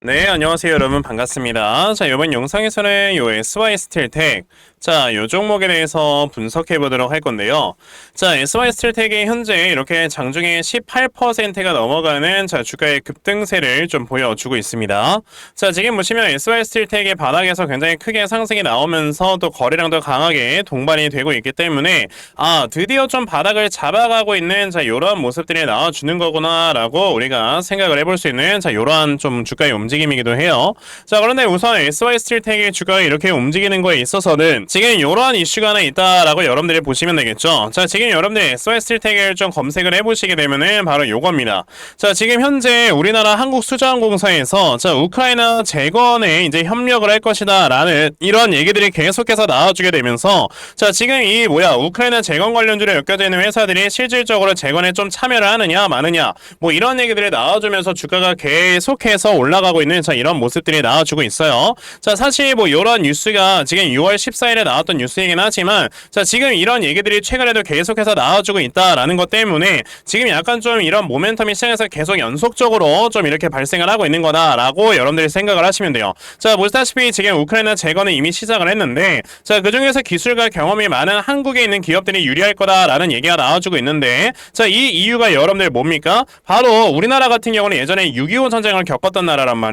네, 안녕하세요, 여러분. 반갑습니다. 자, 이번 영상에서는 요 SY 스틸텍, 자, 요 종목에 대해서 분석해 보도록 할 건데요. 자, SY 스틸텍이 현재 이렇게 장중에 18%가 넘어가는 자, 주가의 급등세를 좀 보여주고 있습니다. 자, 지금 보시면 SY 스틸텍의 바닥에서 굉장히 크게 상승이 나오면서 또 거래량도 강하게 동반이 되고 있기 때문에 아, 드디어 좀 바닥을 잡아가고 있는 자, 요런 모습들이 나와 주는 거구나라고 우리가 생각을 해볼 수 있는 자, 요러한 좀 주가의 움직임 이기도 해요. 자, 그런데 우선 SY 스틸텍의 주가가 이렇게 움직이는 거에 있어서는 지금 이러한 이슈가 하나 있다라고 여러분들이 보시면 되겠죠. 자, 지금 여러분들이 SY 스틸텍을 좀 검색을 해보시게 되면은 바로 요겁니다. 자, 지금 현재 우리나라 한국수자원공사에서 자, 우크라이나 재건에 이제 협력을 할 것이다라는 이런 얘기들이 계속해서 나와주게 되면서 자, 지금 이 뭐야 우크라이나 재건 관련주로 엮여져 있는 회사들이 실질적으로 재건에 좀 참여를 하느냐 마느냐 뭐 이런 얘기들이 나와주면서 주가가 계속해서 올라가고 있는 자 이런 모습들이 나와주고 있어요. 자 사실 뭐 이런 뉴스가 지금 6월 14일에 나왔던 뉴스이긴 하지만 자 지금 이런 얘기들이 최근에도 계속해서 나와주고 있다라는 것 때문에 지금 약간 좀 이런 모멘텀이 시장에서 계속 연속적으로 좀 이렇게 발생을 하고 있는 거다라고 여러분들이 생각을 하시면 돼요. 자 보시다시피 지금 우크라이나 재건은 이미 시작을 했는데 자 그 중에서 기술과 경험이 많은 한국에 있는 기업들이 유리할 거다라는 얘기가 나와주고 있는데 자 이 이유가 여러분들 뭡니까? 바로 우리나라 같은 경우는 예전에 6.25 전쟁을 겪었던 나라란 말이에요.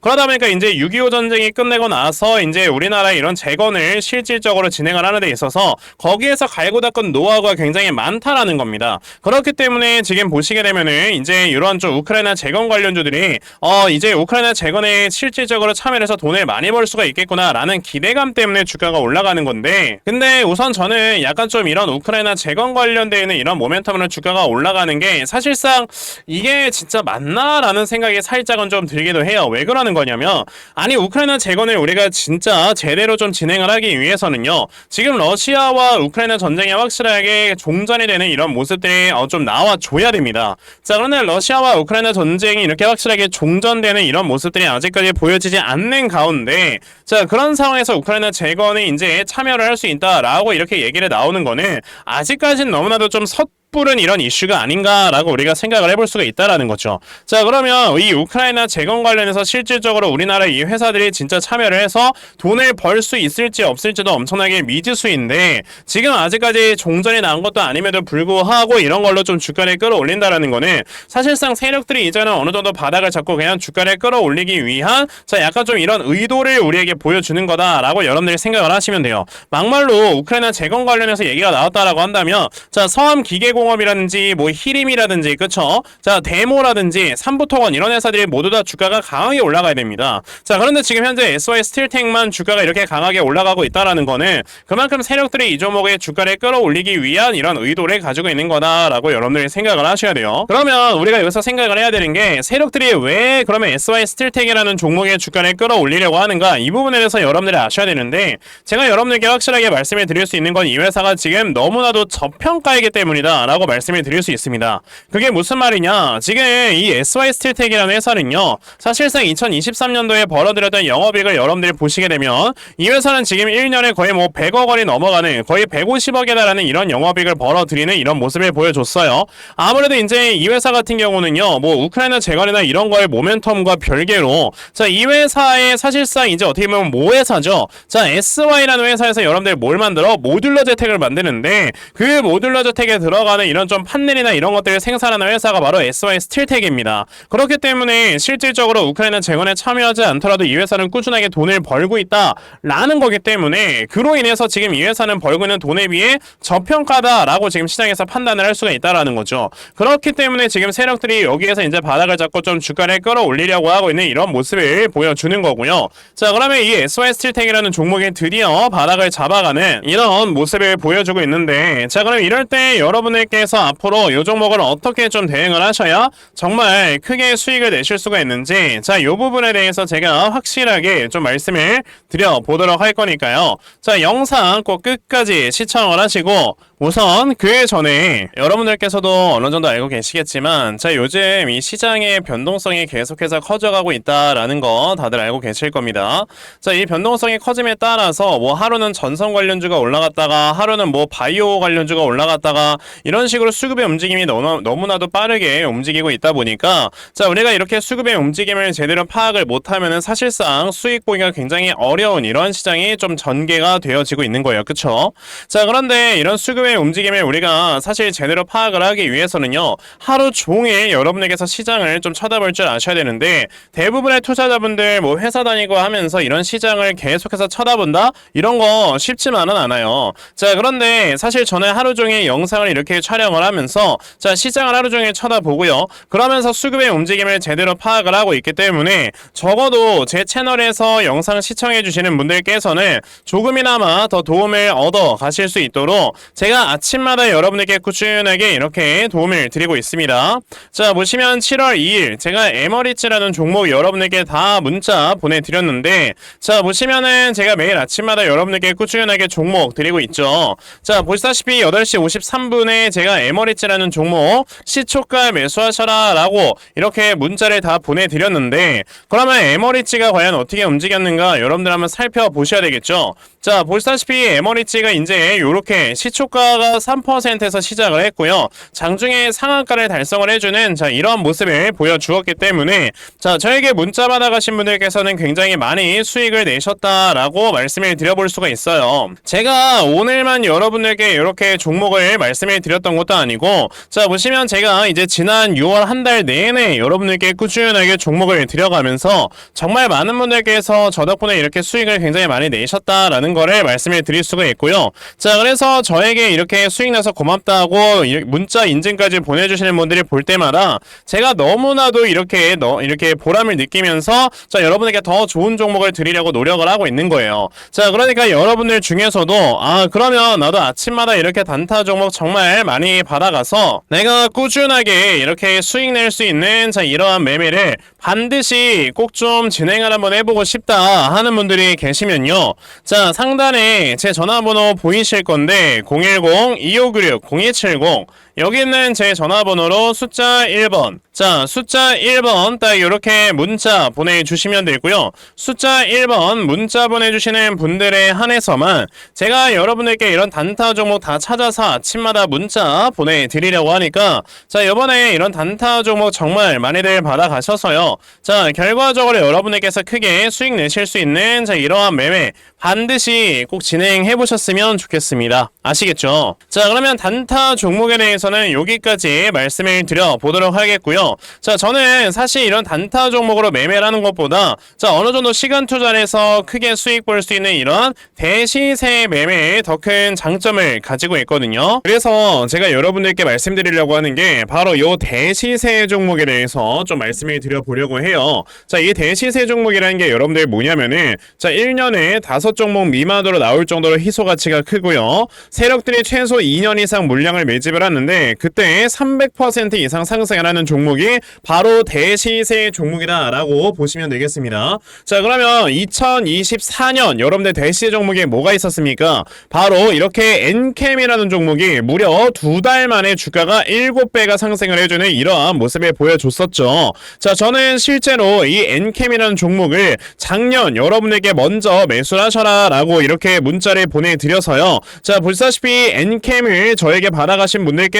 그러다 보니까 이제 6.25 전쟁이 끝내고 나서 이제 우리나라의 이런 재건을 실질적으로 진행을 하는 데 있어서 거기에서 갈고 닦은 노하우가 굉장히 많다라는 겁니다. 그렇기 때문에 지금 보시게 되면은 이제 이런 좀 우크라이나 재건 관련주들이 어 이제 우크라이나 재건에 실질적으로 참여를 해서 돈을 많이 벌 수가 있겠구나라는 기대감 때문에 주가가 올라가는 건데 근데 우선 저는 약간 좀 이런 우크라이나 재건 관련되어 있는 이런 모멘텀으로 주가가 올라가는 게 사실상 이게 진짜 맞나라는 생각이 살짝은 좀 들기도 해요. 왜 그러는 거냐면 아니 우크라이나 재건을 우리가 진짜 제대로 좀 진행을 하기 위해서는요. 지금 러시아와 우크라이나 전쟁이 확실하게 종전이 되는 이런 모습들이 어, 좀 나와줘야 됩니다. 자 그런데 러시아와 우크라이나 전쟁이 이렇게 확실하게 종전되는 이런 모습들이 아직까지 보여지지 않는 가운데 자 그런 상황에서 우크라이나 재건에 이제 참여를 할 수 있다라고 이렇게 얘기를 나오는 거는 아직까지는 너무나도 좀 섰. 뿌른 이런 이슈가 아닌가라고 우리가 생각을 해볼 수가 있다라는 거죠. 자 그러면 이 우크라이나 재건 관련해서 실질적으로 우리나라 이 회사들이 진짜 참여를 해서 돈을 벌 수 있을지 없을지도 엄청나게 미지수인데 지금 아직까지 종전이 난 것도 아님에도 불구하고 이런 걸로 좀 주가를 끌어올린다라는 거는 사실상 세력들이 이제는 어느 정도 바닥을 잡고 그냥 주가를 끌어올리기 위한 자 약간 좀 이런 의도를 우리에게 보여주는 거다라고 여러분들이 생각을 하시면 돼요. 막말로 우크라이나 재건 관련해서 얘기가 나왔다라고 한다면 자 서암 기계 공업이라든지 뭐 히림이라든지 그쵸? 자 데모라든지 삼부토건 이런 회사들이 모두 다 주가가 강하게 올라가야 됩니다. 자 그런데 지금 현재 SY 스틸텍만 주가가 이렇게 강하게 올라가고 있다라는 거는 그만큼 세력들이 이 종목의 주가를 끌어올리기 위한 이런 의도를 가지고 있는 거다라고 여러분들이 생각을 하셔야 돼요. 그러면 우리가 여기서 생각을 해야 되는 게 세력들이 왜 그러면 SY 스틸텍이라는 종목의 주가를 끌어올리려고 하는가 이 부분에 대해서 여러분들이 아셔야 되는데 제가 여러분들께 확실하게 말씀을 드릴 수 있는 건 이 회사가 지금 너무나도 저평가이기 때문이다 라고 말씀을 드릴 수 있습니다. 그게 무슨 말이냐 지금 이 SY 스틸텍이라는 회사는요 사실상 2023년도에 벌어들였던 영업이익을 여러분들이 보시게 되면 이 회사는 지금 1년에 거의 뭐 100억 원이 넘어가는 거의 150억에 달하는 이런 영업이익을 벌어들이는 이런 모습을 보여줬어요. 아무래도 이제 이 회사 같은 경우는요 뭐 우크라이나 재건이나 이런 거의 모멘텀과 별개로 자 이 회사의 사실상 이제 어떻게 보면 모회사죠. 자 SY라는 회사에서 여러분들 뭘 만들어 모듈러 재택을 만드는데 그 모듈러 재택에 들어가는 이런 좀 판넬이나 이런 것들을 생산하는 회사가 바로 SY 스틸텍입니다. 그렇기 때문에 실질적으로 우크라이나 재건에 참여하지 않더라도 이 회사는 꾸준하게 돈을 벌고 있다라는 거기 때문에 그로 인해서 지금 이 회사는 벌고 있는 돈에 비해 저평가다라고 지금 시장에서 판단을 할 수가 있다라는 거죠. 그렇기 때문에 지금 세력들이 여기에서 이제 바닥을 잡고 좀 주가를 끌어올리려고 하고 있는 이런 모습을 보여주는 거고요. 자 그러면 이 SY 스틸텍이라는 종목이 드디어 바닥을 잡아가는 이런 모습을 보여주고 있는데 자 그럼 이럴 때 여러분 들께서 앞으로 이 종목을 어떻게 좀 대응을 하셔야 정말 크게 수익을 내실 수가 있는지 자이 부분에 대해서 제가 확실하게 좀 말씀을 드려보도록 할 거니까요. 자 영상 꼭 끝까지 시청을 하시고 우선 그 전에 여러분들께서도 어느 정도 알고 계시겠지만 자 요즘 이 시장의 변동성이 계속해서 커져가고 있다라는 거 다들 알고 계실 겁니다. 자 이 변동성이 커짐에 따라서 뭐 하루는 전선 관련주가 올라갔다가 하루는 뭐 바이오 관련주가 올라갔다가 이런 이런 식으로 수급의 움직임이 너무, 너무나도 빠르게 움직이고 있다 보니까 자 우리가 이렇게 수급의 움직임을 제대로 파악을 못하면은 사실상 수익 보기가 굉장히 어려운 이런 시장이 좀 전개가 되어지고 있는 거예요. 그쵸? 자 그런데 이런 수급의 움직임을 우리가 사실 제대로 파악을 하기 위해서는요 하루 종일 여러분에게서 시장을 좀 쳐다볼 줄 아셔야 되는데 대부분의 투자자분들 뭐 회사 다니고 하면서 이런 시장을 계속해서 쳐다본다? 이런 거 쉽지만은 않아요. 자 그런데 사실 저는 하루 종일 영상을 이렇게 촬영을 하면서 자 시장을 하루 종일 쳐다보고요. 그러면서 수급의 움직임을 제대로 파악을 하고 있기 때문에 적어도 제 채널에서 영상 시청해 주시는 분들께서는 조금이나마 더 도움을 얻어 가실 수 있도록 제가 아침마다 여러분에게 꾸준하게 이렇게 도움을 드리고 있습니다. 자 보시면 7월 2일 제가 에머리츠라는 종목 여러분에게 다 문자 보내드렸는데 자 보시면은 제가 매일 아침마다 여러분에게 꾸준하게 종목 드리고 있죠. 자 보시다시피 8시 53분에 제가 에머리츠라는 종목 시초가 매수하셔라 라고 이렇게 문자를 다 보내드렸는데 그러면 에머리츠가 과연 어떻게 움직였는가 여러분들 한번 살펴보셔야 되겠죠? 자 보시다시피 에머리츠가 이제 요렇게 시초가가 3%에서 시작을 했고요. 장중에 상한가를 달성을 해주는 자 이러한 모습을 보여주었기 때문에 자 저에게 문자 받아가신 분들께서는 굉장히 많이 수익을 내셨다라고 말씀을 드려볼 수가 있어요. 제가 오늘만 여러분들께 이렇게 종목을 말씀을 드렸 던 것도 아니고 자 보시면 제가 이제 지난 6월 한 달 내내 여러분들께 꾸준하게 종목을 드려가면서 정말 많은 분들께서 저 덕분에 이렇게 수익을 굉장히 많이 내셨다라는 거를 말씀을 드릴 수가 있고요. 자 그래서 저에게 이렇게 수익 나서 고맙다고 이- 문자 인증까지 보내주시는 분들이 볼 때마다 제가 너무나도 이렇게 너 이렇게 보람을 느끼면서 자 여러분에게 더 좋은 종목을 드리려고 노력을 하고 있는 거예요. 자 그러니까 여러분들 중에서도 아 그러면 나도 아침마다 이렇게 단타 종목 정말 많이 받아가서 내가 꾸준하게 이렇게 수익 낼 수 있는 자 이러한 매매를 반드시 꼭 좀 진행을 한번 해보고 싶다 하는 분들이 계시면요. 자 상단에 제 전화번호 보이실 건데 010-2596-0270 여기 있는 제 전화번호로 숫자 1번. 자 숫자 1번 딱 이렇게 문자 보내주시면 되고요. 숫자 1번 문자 보내주시는 분들에 한해서만 제가 여러분들께 이런 단타 종목 다 찾아서 아침마다 문자 보내드리려고 하니까 자 이번에 이런 단타 종목 정말 많이들 받아가셔서요. 자 결과적으로 여러분들께서 크게 수익 내실 수 있는 자 이러한 매매 반드시 꼭 진행해 보셨으면 좋겠습니다. 아시겠죠? 자 그러면 단타 종목에 대해서 는 여기까지 말씀을 드려 보도록 하겠고요. 자 저는 사실 이런 단타 종목으로 매매를 하는 것보다 자 어느 정도 시간 투자를 해서 크게 수익 볼 수 있는 이런 대시세 매매에 더 큰 장점을 가지고 있거든요. 그래서 제가 여러분들께 말씀드리려고 하는 게 바로 요 대시세 종목에 대해서 좀 말씀을 드려보려고 해요. 자 이 대시세 종목이라는 게 여러분들 뭐냐면은 자 1년에 다섯 종목 미만으로 나올 정도로 희소 가치가 크고요. 세력들이 최소 2년 이상 물량을 매집을 하는데 그때 300% 이상 상승을 하는 종목이 바로 대시세 종목이다라고 보시면 되겠습니다. 자 그러면 2024년 여러분들 대시세 종목에 뭐가 있었습니까? 바로 이렇게 엔캠이라는 종목이 무려 두 달 만에 주가가 7배가 상승을 해주는 이러한 모습을 보여줬었죠. 자 저는 실제로 이 엔캠이라는 종목을 작년 여러분에게 먼저 매수를 하셔라 라고 이렇게 문자를 보내드려서요. 자 보시다시피 엔캠을 저에게 받아가신 분들께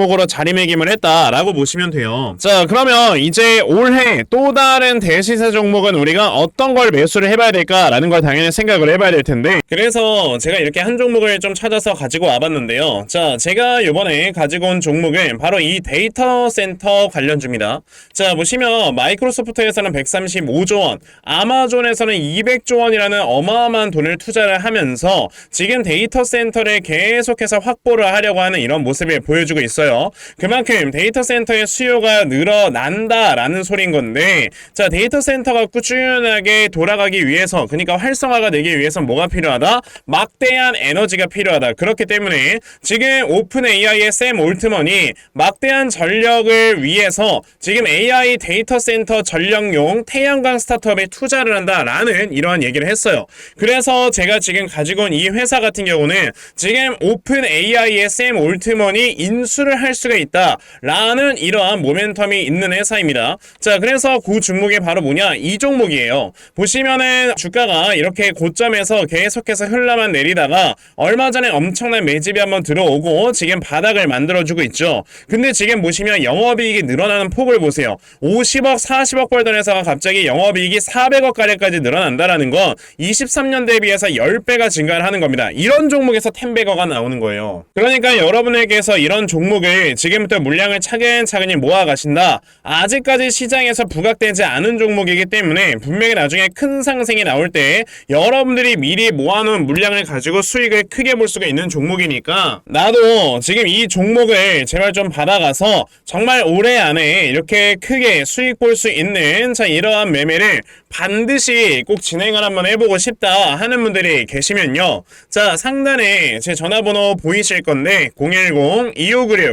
으로 자리매김을 했다라고 보시면 돼요. 자 그러면 이제 올해 또 다른 대시세 종목은 우리가 어떤 걸 매수를 해봐야 될까라는 걸 당연히 생각을 해봐야 될 텐데 그래서 제가 이렇게 한 종목을 좀 찾아서 가지고 와봤는데요. 자 제가 이번에 가지고 온 종목은 바로 이 데이터 센터 관련주입니다. 자 보시면 마이크로소프트에서는 135조 원, 아마존에서는 200조 원이라는 어마어마한 돈을 투자를 하면서 지금 데이터 센터를 계속해서 확보를 하려고 하는 이런 모습을 보여주고 있어요. 있어요. 그만큼 데이터 센터의 수요가 늘어난다라는 소린 건데 자 데이터 센터가 꾸준하게 돌아가기 위해서 그러니까 활성화가 되기 위해서 뭐가 필요하다? 막대한 에너지가 필요하다. 그렇기 때문에 지금 오픈 AI의 샘 올트먼이 막대한 전력을 위해서 지금 AI 데이터 센터 전력용 태양광 스타트업에 투자를 한다라는 이러한 얘기를 했어요. 그래서 제가 지금 가지고 온 이 회사 같은 경우는 지금 오픈 AI의 샘 올트먼이 인수 를 할 수가 있다라는 이러한 모멘텀이 있는 회사입니다. 자, 그래서 그 종목이 바로 뭐냐? 이 종목이에요. 보시면은 주가가 이렇게 고점에서 계속해서 흘러만 내리다가 얼마 전에 엄청난 매집이 한번 들어오고 지금 바닥을 만들어주고 있죠. 근데 지금 보시면 영업이익이 늘어나는 폭을 보세요. 50억, 40억 벌던 회사가 갑자기 영업이익이 400억 가량까지 늘어난다라는 건 23년 대비해서 10배가 증가를 하는 겁니다. 이런 종목에서 10배거가 나오는 거예요. 그러니까 여러분에게서 이런 종목 을 지금부터 물량을 차근차근히 모아가신다. 아직까지 시장에서 부각되지 않은 종목이기 때문에 분명히 나중에 큰 상승이 나올 때 여러분들이 미리 모아놓은 물량을 가지고 수익을 크게 볼 수가 있는 종목이니까 나도 지금 이 종목을 제발 좀 받아가서 정말 올해 안에 이렇게 크게 수익 볼 수 있는 자 이러한 매매를 반드시 꼭 진행을 한번 해보고 싶다 하는 분들이 계시면요. 자 상단에 제 전화번호 보이실 건데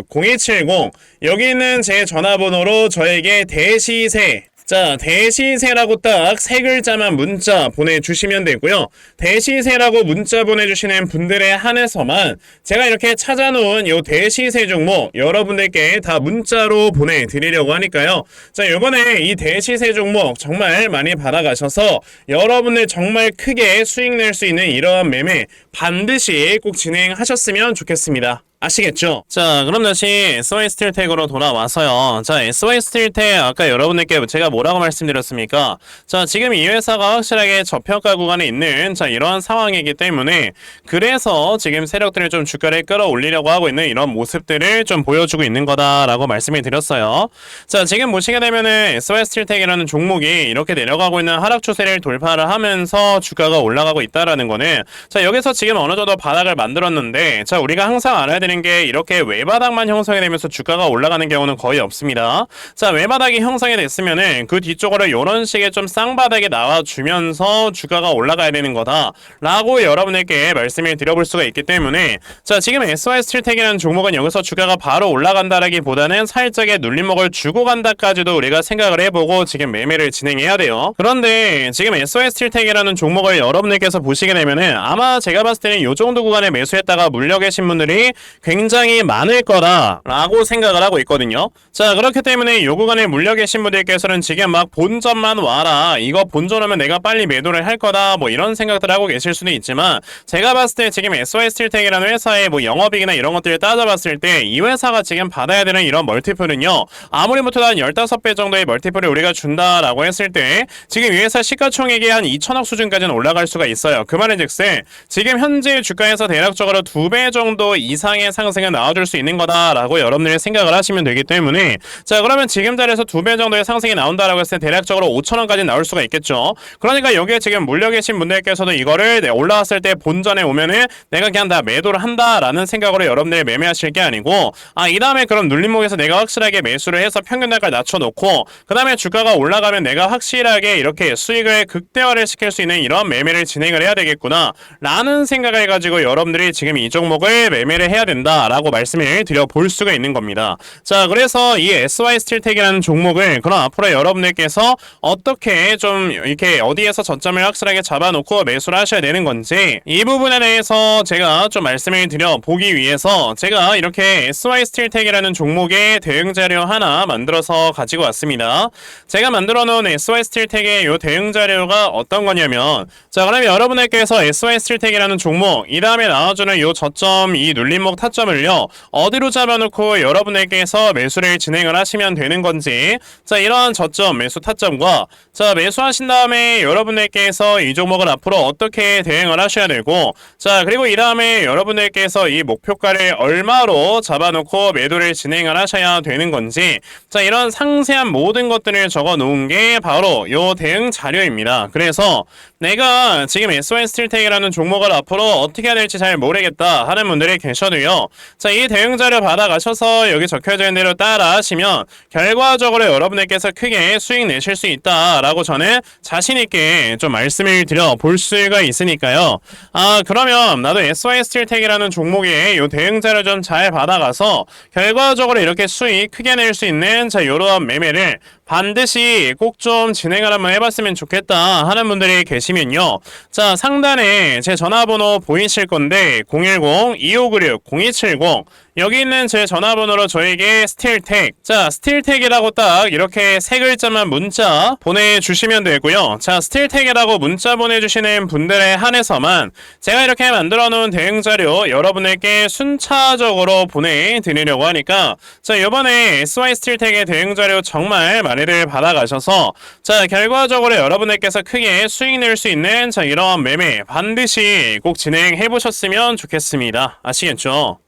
010-2596-0270 여기 있는 제 전화번호로 저에게 대시세 자, 대시세라고 딱 세 글자만 문자 보내주시면 되고요. 대시세라고 문자 보내주시는 분들에 한해서만 제가 이렇게 찾아놓은 요 대시세 종목 여러분들께 다 문자로 보내드리려고 하니까요. 자, 요번에 이 대시세 종목 정말 많이 받아가셔서 여러분들 정말 크게 수익 낼 수 있는 이러한 매매 반드시 꼭 진행하셨으면 좋겠습니다. 아시겠죠? 자, 그럼 다시 SY 스틸텍으로 돌아와서요. 자, SY 스틸텍 아까 여러분들께 제가 뭐라고 말씀드렸습니까? 자, 지금 이 회사가 확실하게 저평가 구간에 있는 자, 이러한 상황이기 때문에 그래서 지금 세력들을 좀 주가를 끌어올리려고 하고 있는 이런 모습들을 좀 보여주고 있는 거다라고 말씀을 드렸어요. 자, 지금 보시게 되면은 SY 스틸텍이라는 종목이 이렇게 내려가고 있는 하락 추세를 돌파를 하면서 주가가 올라가고 있다라는 거는 자, 여기서 지금 어느 정도 바닥을 만들었는데 자, 우리가 항상 알아야 되는 게 이렇게 외바닥만 형성이 되면서 주가가 올라가는 경우는 거의 없습니다. 자, 외바닥이 형성이 됐으면은 그 뒤쪽으로 이런 식의 좀 쌍바닥에 나와주면서 주가가 올라가야 되는 거다라고 여러분에게 말씀을 드려볼 수가 있기 때문에 자, 지금 SY 스틸텍이라는 종목은 여기서 주가가 바로 올라간다라기보다는 살짝의 눌림목을 주고 간다까지도 우리가 생각을 해보고 지금 매매를 진행해야 돼요. 그런데 지금 SY 스틸텍이라는 종목을 여러분들께서 보시게 되면은 아마 제가 봤을 때는 이 정도 구간에 매수했다가 물려 계신 분들이 굉장히 많을 거다라고 생각을 하고 있거든요. 자 그렇기 때문에 요 구간에 물려 계신 분들께서는 지금 막 본전만 와라 이거 본전하면 내가 빨리 매도를 할 거다 뭐 이런 생각들 하고 계실 수는 있지만 제가 봤을 때 지금 SY 스틸텍이라는 회사의 뭐 영업이익이나 이런 것들을 따져봤을 때 이 회사가 지금 받아야 되는 이런 멀티플은요 아무리 못해도 한 15배 정도의 멀티플을 우리가 준다라고 했을 때 지금 이 회사 시가총액이 한 2천억 수준까지는 올라갈 수가 있어요. 그 말인즉슨 지금 현재 주가에서 대략적으로 두 배 정도 이상의 상승은 나와줄 수 있는 거다라고 여러분들이 생각을 하시면 되기 때문에 자 그러면 지금 자리에서 두 배 정도의 상승이 나온다라고 했을 때 대략적으로 5천 원까지 나올 수가 있겠죠. 그러니까 여기에 지금 물려 계신 분들께서도 이거를 네, 올라왔을 때 본전에 오면은 내가 그냥 다 매도를 한다라는 생각으로 여러분들이 매매하실 게 아니고 아 이 다음에 그럼 눌림목에서 내가 확실하게 매수를 해서 평균 단가를 낮춰놓고 그 다음에 주가가 올라가면 내가 확실하게 이렇게 수익을 극대화를 시킬 수 있는 이런 매매를 진행을 해야 되겠구나 라는 생각을 가지고 여러분들이 지금 이 종목을 매매를 해야 된다 라고 말씀을 드려볼 수가 있는 겁니다. 자 그래서 이 SY 스틸텍이라는 종목을 그럼 앞으로 여러분들께서 어떻게 좀 이렇게 어디에서 저점을 확실하게 잡아놓고 매수를 하셔야 되는 건지 이 부분에 대해서 제가 좀 말씀을 드려 보기 위해서 제가 이렇게 SY 스틸텍이라는 종목의 대응 자료 하나 만들어서 가지고 왔습니다. 제가 만들어 놓은 SY 스틸텍의 요 대응 자료가 어떤 거냐면 자 그러면 여러분들께서 SY 스틸텍이라는 종목 이 다음에 나와주는 요 저점 이 눌림목 타 점을요 어디로 잡아놓고 여러분들께서 매수를 진행을 하시면 되는 건지 자 이러한 저점 매수 타점과 자 매수하신 다음에 여러분들께서 이 종목을 앞으로 어떻게 대응을 하셔야 되고 자 그리고 이 다음에 여러분들께서 이 목표가를 얼마로 잡아놓고 매도를 진행을 하셔야 되는 건지 자 이런 상세한 모든 것들을 적어 놓은 게 바로 요 대응 자료입니다. 그래서 내가 지금 SY 스틸텍이라는 종목을 앞으로 어떻게 해야 될지 잘 모르겠다 하는 분들이 계셔도요. 자, 이 대응 자료 받아가셔서 여기 적혀져 있는 대로 따라 하시면 결과적으로 여러분들께서 크게 수익 내실 수 있다라고 저는 자신있게 좀 말씀을 드려 볼 수가 있으니까요. 아, 그러면 나도 SY 스틸텍이라는 종목에 요 대응 자료 좀잘 받아가서 결과적으로 이렇게 수익 크게 낼 수 있는 자, 요런 매매를 반드시 꼭 좀 진행을 한번 해봤으면 좋겠다 하는 분들이 계시 면요. 자, 상단에 제 전화번호 보이실 건데 010-2596-0270 여기 있는 제 전화번호로 저에게 스틸텍. 자 스틸텍이라고 딱 이렇게 세 글자만 문자 보내주시면 되고요. 자 스틸텍이라고 문자 보내주시는 분들에 한해서만 제가 이렇게 만들어 놓은 대응 자료 여러분에게 순차적으로 보내드리려고 하니까 자 이번에 SY 스틸텍의 대응 자료 정말 많이들 받아가셔서 자 결과적으로 여러분들께서 크게 수익 낼 수 있는 자 이러한 매매 반드시 꼭 진행해 보셨으면 좋겠습니다. 아시겠죠?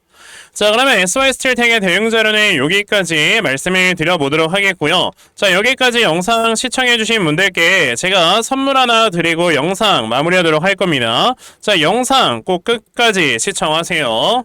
자 그러면 SY 스틸텍의 대응 자료는 여기까지 말씀을 드려보도록 하겠고요. 자 여기까지 영상 시청해주신 분들께 제가 선물 하나 드리고 영상 마무리하도록 할 겁니다. 자 영상 꼭 끝까지 시청하세요.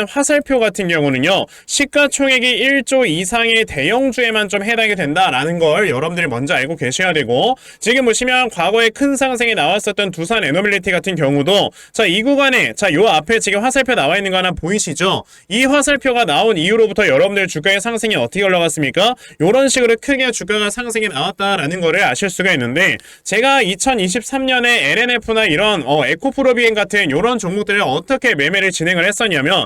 화살표 같은 경우는요 시가총액이 1조 이상의 대형주에만 좀 해당이 된다라는 걸 여러분들이 먼저 알고 계셔야 되고 지금 보시면 과거에 큰 상승이 나왔었던 두산 에너빌리티 같은 경우도 자 이 구간에 자 요 앞에 지금 화살표 나와 있는 거 하나 보이시죠? 이 화살표가 나온 이후로부터 여러분들 주가의 상승이 어떻게 올라갔습니까? 요런 식으로 크게 주가가 상승이 나왔다라는 거를 아실 수가 있는데 제가 2023년에 LNF나 이런 어, 에코프로비엔 같은 요런 종목들을 어떻게 매매를 진행을 했었냐면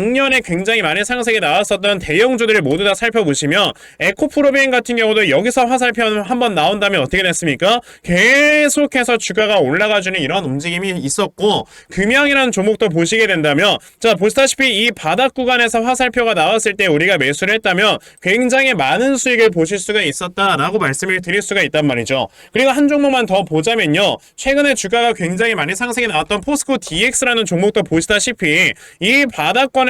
작년에 굉장히 많은 상승이 나왔었던 대형주들을 모두 다 살펴보시면 에코프로비엔 같은 경우도 여기서 화살표 한번 나온다면 어떻게 됐습니까? 계속해서 주가가 올라가주는 이런 움직임이 있었고 금양이라는 종목도 보시게 된다면 자 보시다시피 이 바닥 구간에서 화살표가 나왔을 때 우리가 매수를 했다면 굉장히 많은 수익을 보실 수가 있었다라고 말씀을 드릴 수가 있단 말이죠. 그리고 한 종목만 더 보자면요. 최근에 주가가 굉장히 많이 상승이 나왔던 포스코 DX라는 종목도 보시다시피 이 바닥권에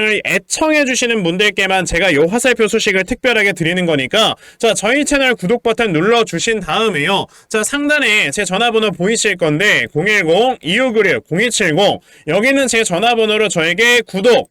을 애청해 주시는 분들께만 제가 요 화살표 소식을 특별하게 드리는 거니까 자 저희 채널 구독 버튼 눌러 주신 다음에요. 자 상단에 제 전화번호 보이실 건데 010-2596-0270 여기는 제 전화번호로 저에게 구독